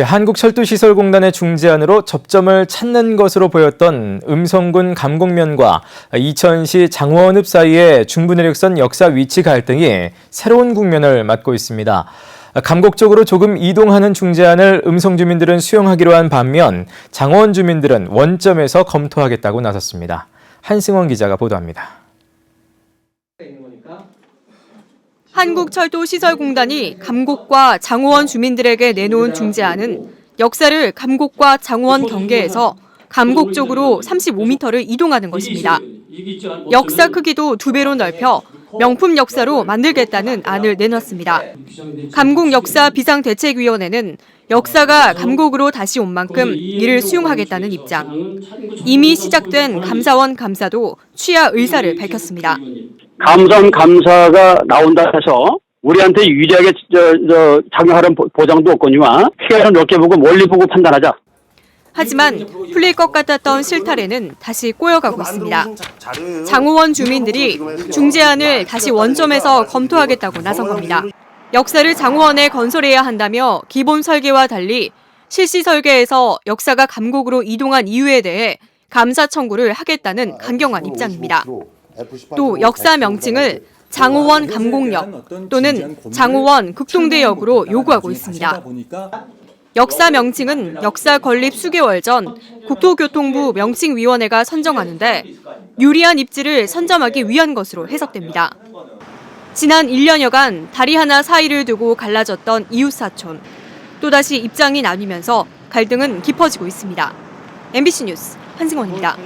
예, 한국철도시설공단의 중재안으로 접점을 찾는 것으로 보였던 음성군 감곡면과 이천시 장원읍 사이의 중부내륙선 역사 위치 갈등이 새로운 국면을 맞고 있습니다. 감곡 쪽으로 조금 이동하는 중재안을 음성 주민들은 수용하기로 한 반면 장원 주민들은 원점에서 검토하겠다고 나섰습니다. 한승원 기자가 보도합니다. 한국철도시설공단이 감곡과 장호원 주민들에게 내놓은 중재안은 역사를 감곡과 장호원 경계에서 감곡 쪽으로 35m를 이동하는 것입니다. 역사 크기도 두 배로 넓혀 명품 역사로 만들겠다는 안을 내놨습니다. 감곡 역사 비상대책위원회는 역사가 감곡으로 다시 온 만큼 이를 수용하겠다는 입장. 이미 시작된 감사원 감사도 취하 의사를 밝혔습니다. 감사원 감사가 나온다 해서 우리한테 유리하게 저, 저 작용하는 보- 보장도 없거니와 시야를 넓게 보고 멀리 보고 판단하자. 하지만 풀릴 것 같았던 실타래는 다시 꼬여가고 있습니다. 장호원 주민들이 중재안을 다시 원점에서 검토하겠다고 나선 겁니다. 역사를 장호원에 건설해야 한다며 기본 설계와 달리 실시 설계에서 역사가 감곡으로 이동한 이유에 대해 감사 청구를 하겠다는 강경한 입장입니다. 또 역사 명칭을 장호원 감곡역 또는 장호원 극동대역으로 요구하고 있습니다. 역사 명칭은 역사 건립 수개월 전 국토교통부 명칭위원회가 선정하는데 유리한 입지를 선점하기 위한 것으로 해석됩니다. 지난 1년여간 다리 하나 사이를 두고 갈라졌던 이웃사촌. 또다시 입장이 나뉘면서 갈등은 깊어지고 있습니다. MBC 뉴스 한승원입니다.